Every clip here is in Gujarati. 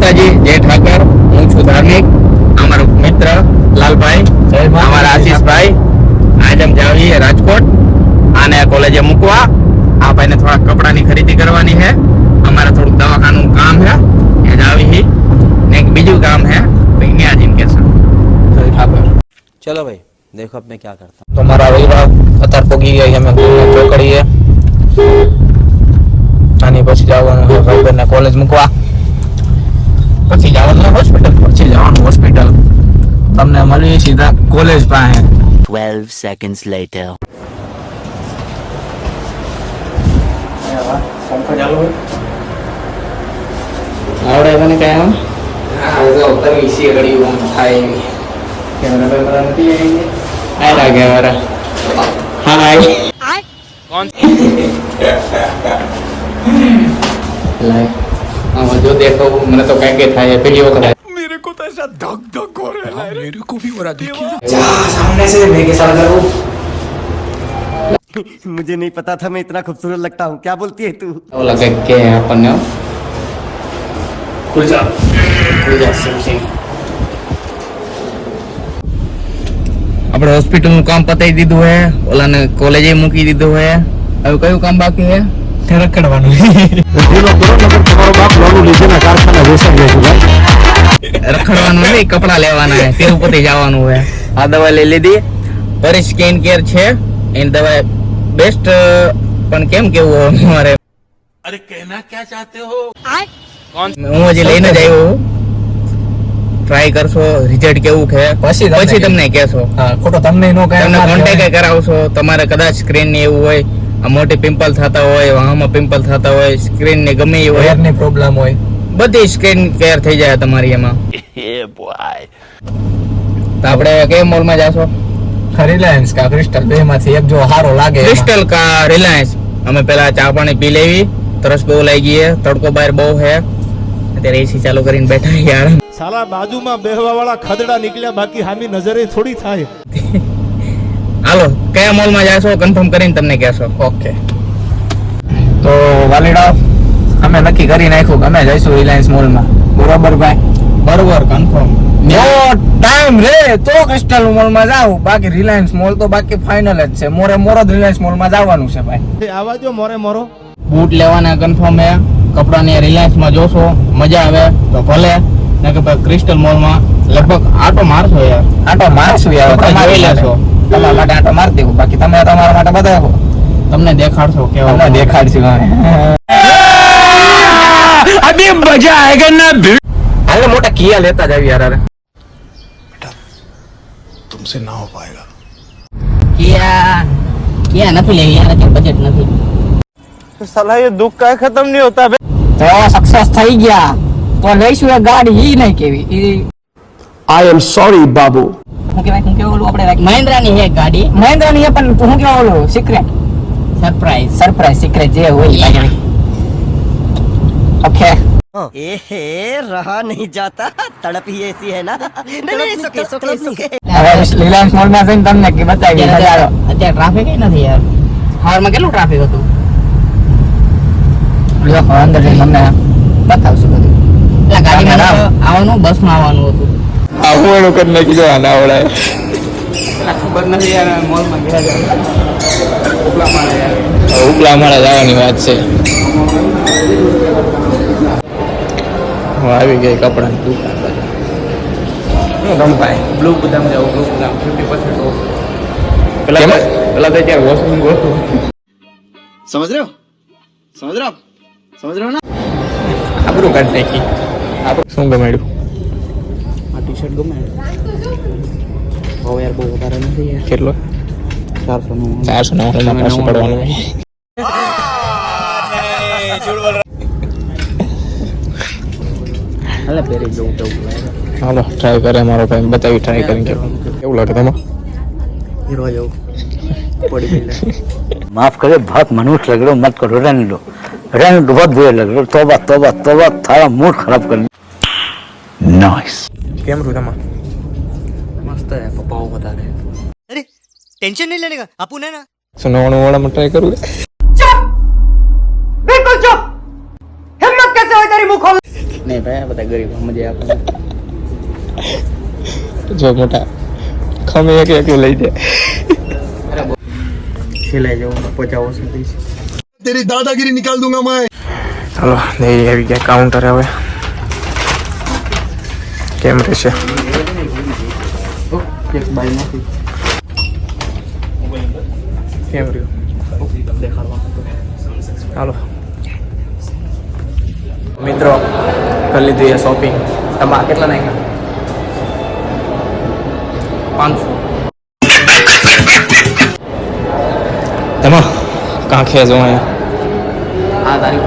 માતાજી જય ઠાકર હું છું ધાર્મિક અમારો મિત્ર લાલભાઈ અમારા આશીષભાઈ આજ हम જાવીએ રાજકોટ આને કોલેજે મૂકવા આ ભાઈને થોડા કપડાની ખરીદી કરવાની છે અમારે થોડુંક દવાખાનું કામ છે એ જાવી હી ને એક બીજું કામ છે તો અહીંયા જઈને કહેશું જય ઠાકર चलो भाई देखो अब मैं क्या करता हूँ તો મારા વૈરા અત્યારે પોગી ગયા અમે ચોકડીએ આની પછી જવાનું છે ભાઈબંધને કોલેજ મૂકવા પછી જવાનું હોસ્પિટલ પછી જવાનું હોસ્પિટલ તમને મળીએ સીધા કોલેજ પાસે. 12 seconds later. આવડે મને કઈ આમ હા જો તમે ઈસી ઘડી આમ થાય એવી. કેમેરા બેમેરા નથી આવી આયલા કેમેરા. હાય કોણ? લાય આમાં જો દેખો મને તો કઈ કઈ થાય પેલી વખત मेरे को तो ऐसा धक धक हो रहा है मेरे को भी हो रहा देखिए जा सामने से मैं के साथ करूं मुझे नहीं पता था मैं इतना खूबसूरत लगता हूँ क्या बोलती है तू એવું લાગે કે આપણને ખુલ જા ખુલ જા સિંહ સિંહ આપણે હોસ્પિટલ નું કામ પતાવી દીધું હે ઓલાને કોલેજે મૂકી દીધું હે હવે કયું કામ બાકી હે રખડવાનું રખડવાનું નહીં કપડા લેવાના હે તિરુપતિ જવાનું હે આ દવા લઈ લીધી પરી સ્કિન કેર છે એની દવા બેસ્ટ પણ કેમ કેવું મારે હું હજી લઈને જ આવ્યો ટ્રાય કરશો રિઝલ્ટ કેવું છે પછી પછી તમને કહેશો ખોટો તમને નો તમને કોન્ટેક્ટ કરાવશો તમારે કદાચ સ્ક્રીન ને એવું હોય મોટી પિમ્પલ થતા હોય વાહમાં પિમ્પલ થતા હોય સ્ક્રીન ને ગમે એવો હેરની પ્રોબ્લેમ હોય. બધી સ્ક્રીન કેર થઈ જાય તમારી એમાં. એ boy. તો આપણે કઈ મોલમાં જાશો? રિલાયન્સ કા ક્રિસ્ટલ બે માંથી એક જો સારો લાગે. ક્રિસ્ટલ કા રિલાયન્સ અમે પેલા ચા પાણી પી લેવી તરસ બહુ લાગી ગઈ તડકો બહાર બહુ હે અત્યારે એસી ચાલુ કરીને બેઠા યાર. સાલા બાજુમાં બેહવા વાળા ખદડા નીકળ્યા બાકી હામી નજરે થોડી થાય. કયા મોલમાં જાશો કન્ફર્મ કરીને તમને કહેશો. ઓકે. તો વાલીડા અમે નક્કી કરી નાખ્યું કે અમે જઈશું રિલાયન્સ મોલમાં. બરોબર ભાઈ? બરોબર કન્ફર્મ ટાઈમ રે તો ક્રિસ્ટલ મોલમાં જાવ બાકી રિલાયન્સ મોલ તો બાકી ફાઇનલ જ છે. મોરે મોરો રિલાયન્સ મોલમાં જવાનું છે ભાઈ. આવા જો મોરે મોરો. બૂટ લેવાના કન્ફર્મ હે કપડાની રિલાયન્સમાં જોશો. મજા આવે તો ભલે. ને કે ભાઈ ક્રિસ્ટલ મોલમાં લગભગ આટો મારશો યાર. આટો મારશો યાર. તમે જોઈ લેશો. તમારા માટે આટો મારી દેવું બાકી તમે તમારા માટે બતાવો તમને દેખાડશો કેવો તમને દેખાડશું અમે. હાલે મોટા કિયા લેતા જ આવી યાર અરે. કિયા કિયા નથી લેવી યાર અત્યારે બજેટ નથી. સાલા એ દુઃખ કાંઈ ખતમ નહીં હોતા બે. તો સક્સેસ થઈ ગયા. તો લઈશું એ ગાડી ઈ નહીં કેવી ઈ I am sorry, Babu. હું કહેવાય હું કેવું ઓલું આપણે મહિન્દ્રાની હે ગાડી. મહિન્દ્રાની હે પણ હું કેવું ઓલું સિક્રેટ સરપ્રાઈઝ સરપ્રાઈઝ સિક્રેટ જે હોય ઓકે એહે રહા નહીં જાતા. તડપ હી એસી હે ના. નહીં નહીં સુકે સુકે સુકે રિલાયન્સ મોલમાં જઈને તમને કે બતાવી અત્યારે ટ્રાફિક એ નથી યાર. હારમાં કેટલું ટ્રાફિક હતું? લ્યો અંદર જઈને તમને બતાવશું બધું. ગાડીમાં આવવાનું બસમાં આવવાનું હતું. આવું એનું કરી નાખી દો આના આવડાય. ખબર નથી વાત છે. હું આવી ગઈ કપડાની બ્લુ બદામ જાવ બ્લુ બદામ પેલા પેલા સમજ રહ્યો? સમજ રહ્યો? સમજ રહ્યો ને? આબરું કાઢ નાખી. શું ગમાડ્યું ટી શર્ટ ગમે હવે યાર બહુ વધારે નથી યાર કેટલો ચારસો નું ચારસો ને ઓલામાં પાછું પડવાનું હાલે પહેરી જવું તેવું લાગે હાલો ટ્રાય કરે મારો ભાઈ બતાવી ટ્રાય કરીને કેવું કેવું લાગે તમે હીરો જેવું બોડી બિલ્ડર माफ करे बहुत मनुष्य लग रहे हो मत करो रहने दो रहने दो बहुत बुरे लग रहे हो तोबा तोबा तोबा थारा मूड खराब कर નાઇસ કેમ રુધામાં મસ્ત હે પપ્પાઓ બતા રહે અરે ટેન્શન નહીં લેને કા? આપુ ના. ના સુનાવણું વાળા માં કરું ચૂપ! બિલકુલ ચૂપ! હિંમત કેસે હોય તારી મુખ નહીં ભાઈ બધા ગરીબ સમજે આપણે જો મોટા ખમે એક એક લઈ જાય સિલાઈ જવું પચાવો સુધી તેરી દાદાગીરી નિકાલ દુંગા મેં ચાલો નહીં આવી ગયા કાઉન્ટર હવે. કેમ રહેશે? કેમ રહ્યું? ચાલો મિત્રો કરી લીધી શોપિંગ તમારા કેટલા નાખ્યા? પાંચસો. તેમાં કાંખે જો અહીંયા? આ તારી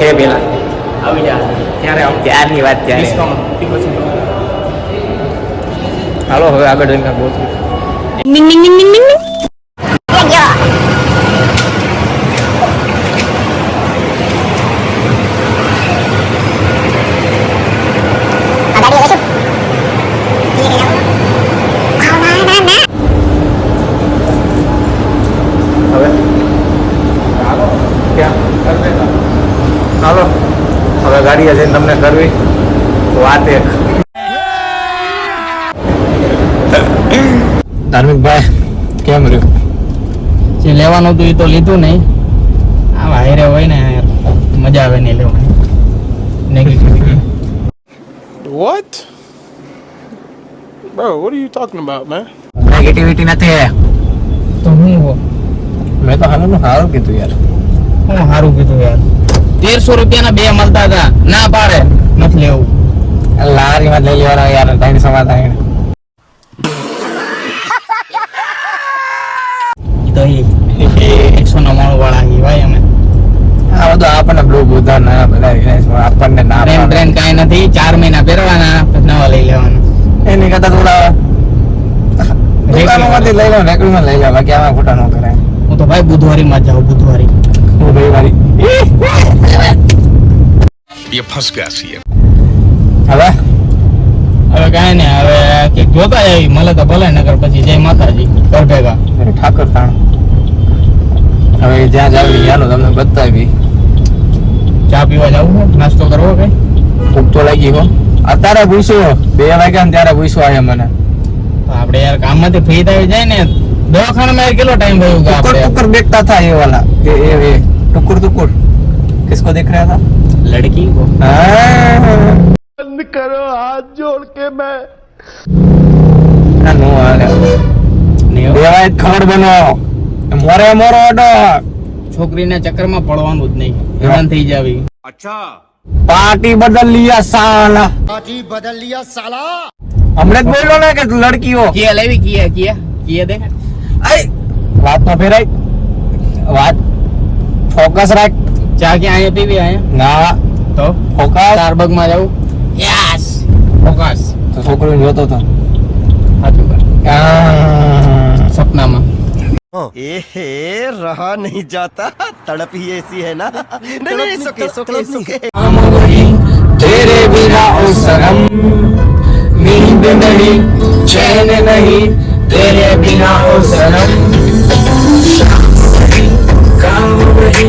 હે પેલા ત્યારની વાત ત્યારે હાલો હવે આગળ જઈને કાંઈક કરવી? વાત એક. ધાર્મિક ભાઈ કેમ રહ્યું? જે લેવાનું હતું એ તો લીધું નહીં. આ વાયરે હોય ને યાર મજા આવે નહીં લેવાની. Negativity What? Bro, what are you talking about, man? Negativity નથી તો હું હો? મેં તો હાનું સારું કીધું યાર. હું સારું કીધું યાર. તેરસો રૂપિયાના બે મળતા હતા. ના પાડે. નથી લેવું. લારીમાં લઈ લેવાનો યાર ત્રણ સમાધાન તો એકસો નવ્વાણું વાળા ભાઈ અમે આ બધું આપણને બ્લુ બુધા ના બધા આપણને ના ટ્રેન. ટ્રેન કાંઈ નથી. ચાર મહિના પહેરવાના નવા લઈ લેવાના. એની કરતા થોડા દુકાનોમાંથી લઈ લો રેકડીમાં લઈ લો. બાકી આમાં ખોટા ન કરાય. હું તો ભાઈ બુધવારીમાં જ જાઉં બુધવારી હું ભાઈ મારી છીએ ફસગા છીએ હવે? હવે કાંઈ નહીં હવે કે જોતા આવી મળે તો ભલે નગર પછી જય માતાજી. ઘર ભેગા. ઠાકર થાણ હવે જ્યાં જાવી ચાલો તમને બતાવી. ચા પીવા જવું નાસ્તો કરવો કઈ ભૂખ તો લાગી હો. અત્યારે પૂછ્યું બે વાગ્યા ને ત્યારે પૂછ્યું આયા મને. આપડે યાર કામમાંથી ફ્રી થઈ જાય ને દવાખાનામાં માં કેટલો ટાઈમ થયો ટુકર ટુકર દેખતા થા એ વાલા. એ એ ટુકર ટુકર. કિસકો દેખ રહ્યા હતા देख रहा था લડકી કો हाँ। बंद करो हाथ जोड़ के मैं ના નો હાલે દેવાય ખબર બનો મોરે મોરો અડો છોકરીના ચક્કરમાં પડવાનું જ નહીં હેરાન થઈ જાવી પાર્ટી બદલ लिया साला पार्टी बदल लिया साला हमने જ બોલ્યો ને કે લડકીઓ કિયા લેવી કિયા કિયા કિયા દેખ આય વાત તો ફેરાય વાત ફોકસ રાખ ચા ક્યાં અહીંયા પીવી અહીંયા ના તો ફોકસ સ્ટારબક માં જવું યસ ફોકસ તો છોકરીને જોતો તો સાચું કર આ. સપનામાં ए रहा नहीं जाता तड़प ही ऐसी है ना नहीं नहीं सुके सुके सुके तेरे बिना ओ सनम नींद नहीं चैन नहीं तेरे बिना ओ सनम काम नहीं